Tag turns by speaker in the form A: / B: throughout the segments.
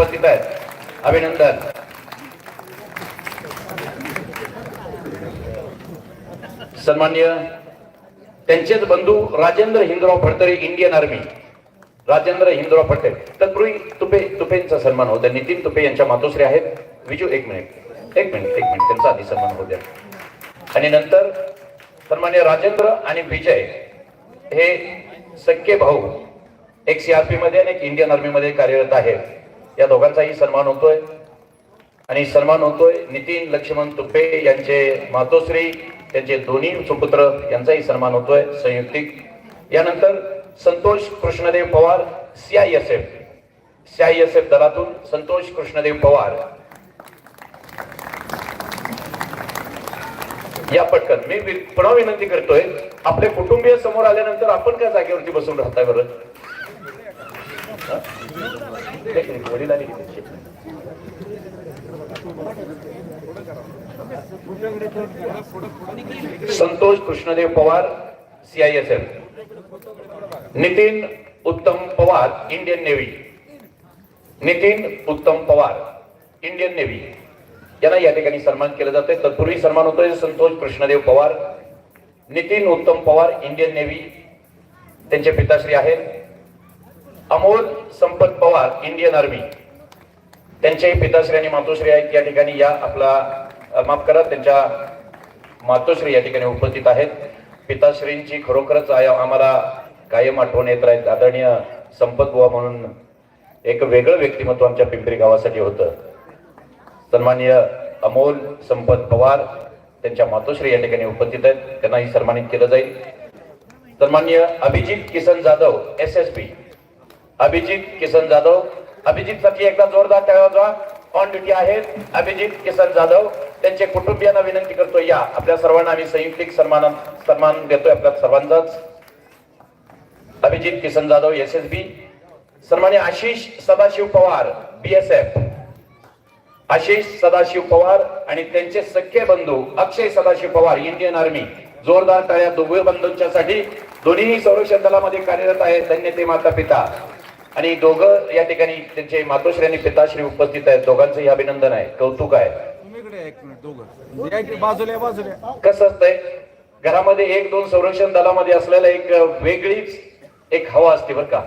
A: उपस्थित आहेत अभिनंदन. सन्मान्य त्यांचेच बंधू राजेंद्र हिंदराव फडतरे इंडियन आर्मी राजेंद्र हिंदराव फडतरे. तत्पूर्वी तुपे तुपेंचा सन्मान होता नितीन तुपे यांच्या मातोश्री आहेत. विजू एक मिनिट. एक मिनिट एक मिनिट. त्यांचा आधी सन्मान होत्या आणि नंतर सन्मान्य राजेंद्र आणि विजय हे सख्खे भाऊ एक सीआरपी मध्ये आणि एक इंडियन आर्मी मध्ये कार्यरत आहेत. या दोघांचाही सन्मान होतोय. आणि सन्मान होतोय नितीन लक्ष्मण तुपे यांचे मातोश्री त्यांचे दोन्ही सुपुत्र यांचाही सन्मान होतोय संयुक्तिक. यानंतर संतोष कृष्णदेव पवार सीआयएसएफ सीआयएसएफ दलातून संतोष कृष्णदेव पवार. या पटकन. मी पुन्हा विनंती करतोय आपले कुटुंबीय समोर आल्यानंतर आपण काय जागेवरती बसून राहता बरं? Santosh Krishnadev Pawar CISF Nitin Uttam Pawar Indian navy Nitin Uttam Pawar Indian navy यांना या ठिकाणी सन्मान केलं जातोय. तत्पूर्वी सन्मान होतोय संतोष कृष्णदेव पवार. नितीन उत्तम पवार इंडियन नेव्ही त्यांचे पिताश्री आहेत. अमोल संपत पवार इंडियन आर्मी त्यांचेही पिताश्री आणि मातोश्री आहेत या ठिकाणी या आपला माफ करा त्यांच्या मातोश्री या ठिकाणी उपस्थित आहेत. पिताश्रींची खरोखरच आम्हाला कायम आठवण येत राहील. आदरणीय संपत बुवा म्हणून एक वेगळं व्यक्तिमत्व आमच्या पिंपरी गावासाठी होतं. सन्माननीय अमोल संपत पवार त्यांच्या मातोश्री या ठिकाणी उपस्थित आहेत. त्यांनाही सन्मानित केलं जाईल. सन्माननीय Abhijit Kisan Jadhav S S P Abhijit Kisan Jadhav. Abhijit साठी एकदा जोरदार टाळा ऑन ड्युटी आहेत अभिजित किसन जाधव. त्यांचे कुटुंबियांना विनंती करतो या. आपल्या सर्वांना आम्ही संयुक्तिक सन्मान सन्मान देतोय आपल्या सर्वांचाच. Abhijit Kisan Jadhav S S B सन्मान्य आशिष सदाशिव पवार बीएसएफ आशिष सदाशिव पवार आणि त्यांचे सख्खे बंधू अक्षय सदाशिव पवार इंडियन आर्मी जोरदार टाळ्या दोघे बंधूंच्यासाठी. दोन्ही संरक्षण दलामध्ये कार्यरत आहेत. धन्य ते माता पिता आणि दोघं या ठिकाणी त्यांचे मातोश्री आणि पिताश्री उपस्थित आहेत. दोघांचंही अभिनंदन आहे. कौतुक आहे.
B: या.
A: कसं असतंय घरामध्ये एक दोन संरक्षण दलामध्ये असलेला एक वेगळीच एक हवा असते बरं का.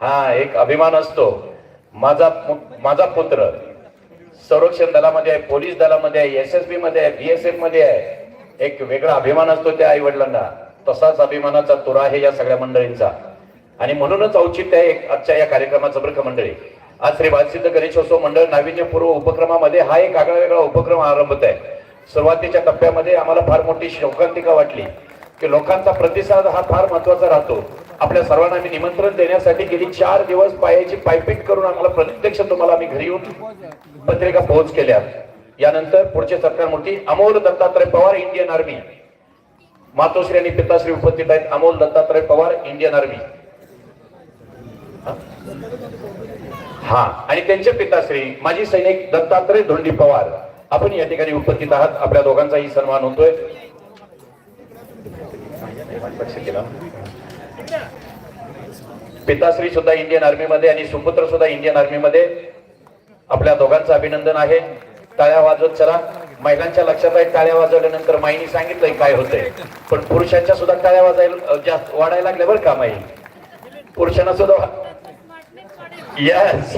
A: हा एक अभिमान असतो. माझा माझा पुत्र संरक्षण दलामध्ये आहे पोलीस दलामध्ये आहे एस एस बी मध्ये आहे बीएसएफमध्ये आहे. एक वेगळा अभिमान असतो त्या आई वडिलांना तसाच अभिमानाचा तुरा आहे या सगळ्या मंडळींचा. आणि म्हणूनच औचित्य आहे एक आजच्या या कार्यक्रमाचं बरं का मंडळी. आज श्री बालसिद्ध गणेशोत्सव मंडळ नाविन्यपूर्व उपक्रमामध्ये हा एक आगळा वेगळा उपक्रम आरंभत आहे. सुरुवातीच्या टप्प्यामध्ये आम्हाला फार मोठी शोकांतिका वाटली की लोकांचा प्रतिसाद हा फार महत्त्वाचा राहतो. आपल्या सर्वांना आम्ही निमंत्रण देण्यासाठी गेली चार दिवस पायाची पायपीट करून आम्हाला प्रत्यक्ष तुम्हाला आम्ही घरी येऊन पत्रिका पोहोच केल्या. यानंतर पुढचे सरकार मूर्ती अमोल दत्तात्रय पवार इंडियन आर्मी. मातोश्री आणि पिताश्री उपस्थित आहेत अमोल दत्तात्रय पवार इंडियन आर्मी. हा. आणि त्यांचे पिताश्री माजी सैनिक दत्तात्रय धोंडी पवार. आपण या ठिकाणी उपस्थित आहात. आपल्या दोघांचाही सन्मान होतोय. पिताश्री सुद्धा इंडियन आर्मीमध्ये आणि सुपुत्र सुद्धा इंडियन आर्मी मध्ये आपल्या दोघांचं अभिनंदन आहे. टाळ्या वाजवत चला. महिलांच्या लक्षात आहे टाळ्या वाजवल्यानंतर माईनी सांगितलंय काय होतंय. पण पुरुषांच्या सुद्धा टाळ्या वाजायला जास्त वाढायला लागल्या बरं का माई? पुरुषांना सुद्धा येस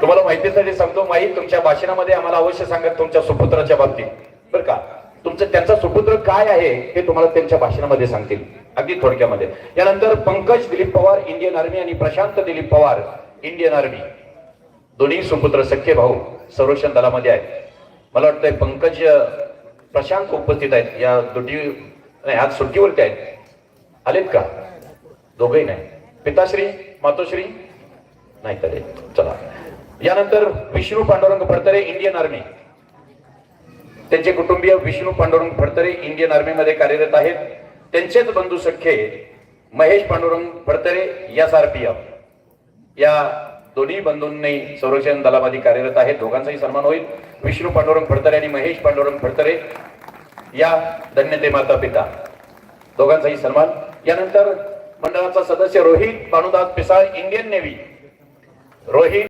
A: तुम्हाला माहितीसाठी सांगतो माई तुमच्या भाषणामध्ये आम्हाला अवश्य सांगत तुमच्या सुपुत्राच्या बाबतीत. बरं का? तुमचं त्यांचा सुपुत्र काय आहे हे तुम्हाला त्यांच्या भाषणामध्ये सांगतील. अगदी थोडक्यामध्ये. यानंतर पंकज दिलीप पवार इंडियन आर्मी आणि प्रशांत दिलीप पवार इंडियन आर्मी. दोन्ही सुपुत्र सख्खे भाऊ संरक्षण दलामध्ये आहेत. मला वाटतंय पंकज प्रशांत उपस्थित आहेत. या दुटी नाही आज सुट्टीवरती आहेत. आलेत का? दोघही नाही. पिताश्री मातोश्री नाही तरी चला. यानंतर विष्णू पांडुरंग फडतरे इंडियन आर्मी. त्यांचे कुटुंबीय विष्णू पांडुरंग फडतरे इंडियन आर्मीमध्ये कार्यरत आहेत. त्यांचेच बंधू सख्खे Mahesh Pandurang Phadtare S R P F. या दोन्ही बंधूंनी संरक्षण दलामध्ये कार्यरत आहेत. दोघांचाही सन्मान होईल. विष्णू पांडुरंग फडतरे आणि महेश पांडुरंग फडतरे या धन्यते माता पिता दोघांचाही सन्मान. यानंतर मंडळाचा सदस्य रोहित भानुदास पिसाळ इंडियन नेव्ही. रोहित